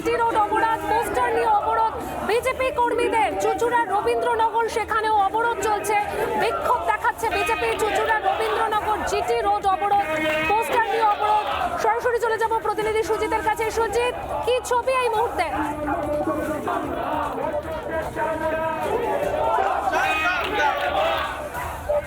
GT road অবরোধ poster নিয়ে অবরোধ। বিজেপি কর্মীদের চুচুড়া রবীন্দ্রনগর, সেখানেও অবরোধ চলছে। বিক্ষোভ দেখাচ্ছে BJP Chuchura Rabindranagar GT road অবরোধ, পোস্টার নিয়ে অবরোধ। সরাসরি চলে যাব প্রতিনিধি সুজিতের কাছে। সুজিত, কি ছবি এই মুহূর্তে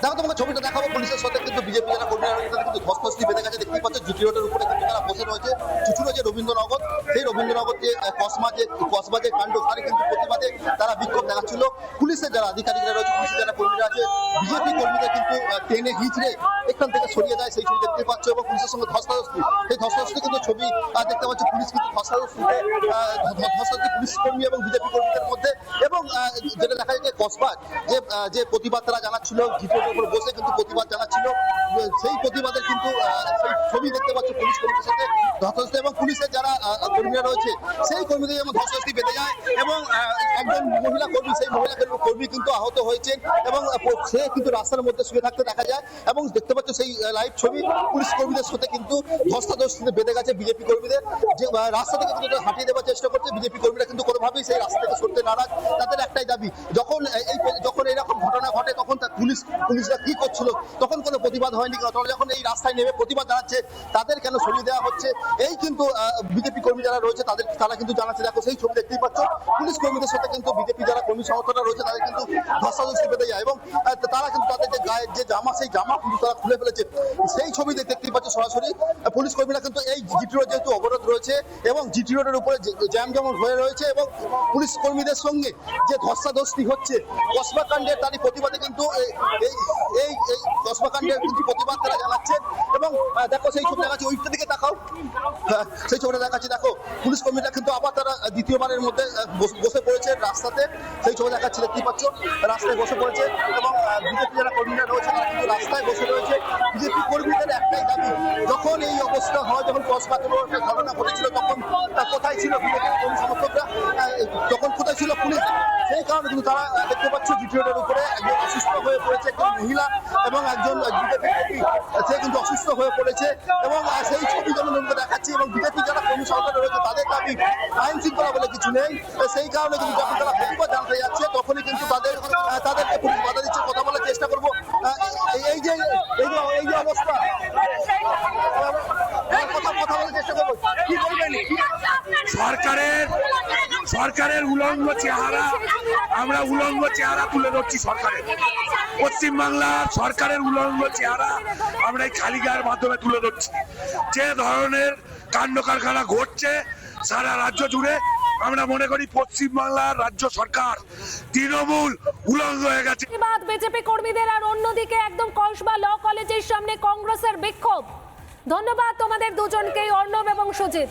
দেখো তোমাকে ছবিটা দেখাবো, পুলিশের সাথে কিন্তু বিজেপি যারা কর্মীরা তাদের কিন্তু ধস্তাধস্তি বেঁধে গেছে। দেখতেই পাচ্ছ জিটি রোডের উপরে কিন্তু তারা বসে রয়েছে। চুচুড়ো যে রবীন্দ্রনগর, সেই রবীন্দ্রনগর যে কসমা যে কসবা যে কাণ্ড, তারই কিন্তু প্রতিবাদে তারা বিক্ষোভ দেখাচ্ছিল। পুলিশের যারা আধিকারিকরা রয়েছে, পুলিশের যারা কর্মীরা আছে, বিজেপি কর্মীদের কিন্তু টেনে হিচড়ে এখান থেকে সরিয়ে দেয় সেই ছবি দেখতে পাচ্ছ, এবং পুলিশের সঙ্গে ধস্তাধস্তি। সেই ধস্তাধস্তি কিন্তু ছবি দেখতে পাচ্ছ, পুলিশ কিন্তু ধস্তাধস্তিতে ধস্তাধস্তি পুলিশ কর্মী এবং বিজেপি কর্মীদের মধ্যে যেটা দেখা যায় যে কসবার যে যে প্রতিবাদ তারা জানাচ্ছিল জিপের উপর বসে কিন্তু প্রতিবাদ জানাচ্ছিল। সেই প্রতিবাদের কিন্তু সেই ছবি দেখতে পাচ্ছ পুলিশ কর্মীদের সাথে ধস্তাধস্তি এবং পুলিশের যারা কর্মীরা রয়েছে, সেই কর্মীদের যেমন ধস্তাধস্তি বেঁধে যায় এবং একজন মহিলা কর্মী, সেই মহিলা কর্মী- কিন্তু আহত হয়েছেন এবং সে কিন্তু রাস্তার মধ্যে শুয়ে থাকতে দেখা যায় এবং দেখতে পাচ্ছ সেই লাইভ ছবি পুলিশ কর্মীদের সাথে কিন্তু ধস্তাধস্তিতে বেঁধে গেছে বিজেপি কর্মীদের। যে রাস্তা থেকে কিন্তু হাঁটিয়ে দেওয়ার চেষ্টা করছে বিজেপি কর্মীরা, কিন্তু কোনোভাবেই সেই রাস্তা থেকে সরতে নারাজ। তাদের একটাই দাবি যখন পুলিশ পুলিশরা কি করছিল? তখন কোনো প্রতিবাদ হয়নি কেন? তখন যখন এই রাস্তায় নেমে প্রতিবাদ জানাচ্ছে, তাদের কেন সরিয়ে দেওয়া হচ্ছে? এই কিন্তু বিজেপি কর্মী যারা রয়েছে, তাদের তারা কিন্তু জানাচ্ছে, দেখো সেই ছবি দেখতেই পাচ্ছ, পুলিশ কর্মীদের সাথে কিন্তু বিজেপি যারা কর্মী সংগঠনরা রয়েছে, তাদের কিন্তু ধস্তাধস্তি পেতে যায় এবং তারা কিন্তু তাদের যে গায়ের যে জামা, সেই জামা কিন্তু তারা খুলে ফেলেছে। সেই ছবি দেখতেই পাচ্ছ সরাসরি পুলিশ কর্মীরা কিন্তু এই জিটি রোড যেহেতু অবরোধ রয়েছে এবং জিটি রোডের উপরে জ্যাম যেমন হয়ে রয়েছে এবং পুলিশ কর্মীদের সঙ্গে যে ধস্তাধস্তি হচ্ছে, কসবা কাণ্ডের তারই প্রতিবাদে কিন্তু এই এই- এই এই কসবা কাণ্ডের কিন্তু প্রতিবাদ তারা জানাচ্ছেন এবং দেখো সেই ছবি দেখাচ্ছি ওইটা দিকে তাকাও। হ্যাঁ, সেই ছবিটা দেখাচ্ছি দেখো পুলিশ কর্মীরা কিন্তু আবার তারা দ্বিতীয়বারের মধ্যে বসে পড়েছে রাস্তাতে। সেই ছবি দেখাচ্ছি দেখতেই পাচ্ছ রাস্তায় বসে পড়েছে এবং বিজেপি যারা কর্মীরা রয়েছে তারা কিন্তু রাস্তায় বসে রয়েছে। বিজেপি কর্মীদের একটাই দাবি যখন এই অবস্থা হয় যখন কসবা কোনো একটা ঘটনা ঘটেছিল তখন আহ, কোথায় ছিল বিজেপি কর্মী সমর্থকরা? তখন কোথায় ছিল পুলিশ? সেই কারণে কিন্তু তারা দেখতে পাচ্ছ রোডের উপরে একজন অসুস্থ হয়ে পড়েছে একজন মহিলা এবং একজন বিজেপি সে কিন্তু অসুস্থ হয়ে পড়েছে এবং সেই ছবি আমরা দেখাচ্ছি এবং বিজেপি যারা কর্মী সরকার রয়েছে, তাদের দাবি আইন শৃঙ্খলা বলে কিছু নেই। সেই কারণে কিন্তু যখন তারা প্রতিবাদ জানাতে যাচ্ছে, তখনই কিন্তু তাদের তাদেরকে পুলিশ বাধা দিচ্ছে। কথা বলার চেষ্টা করব। এই- যে, এই যে এই যে অবস্থা। কথা বলার চেষ্টা করব। কি বলবেন সরকারের সরকারের উলঙ্গ চেহারা, আমরা উলঙ্গ চেহারা তুলে ধরছি সরকারের। পশ্চিমবাংলার সরকারের উলঙ্গ চেহারা আমরা এই খালিগার মাধ্যমে তুলে ধরছি। যে ধরনের কাণ্ড কারখানা ঘটছে সারা রাজ্য জুড়ে, আমরা মনে করি পশ্চিমবাংলার রাজ্য সরকার তৃণমূল উলঙ্গ হয়ে গেছে। বিজেপি কর্মীদের, আর অন্যদিকে একদম কসবা ল কলেজের সামনে কংগ্রেসের বিক্ষোভ। ধন্যবাদ তোমাদের দুজনকেই, অর্ণব এবং সুজিত।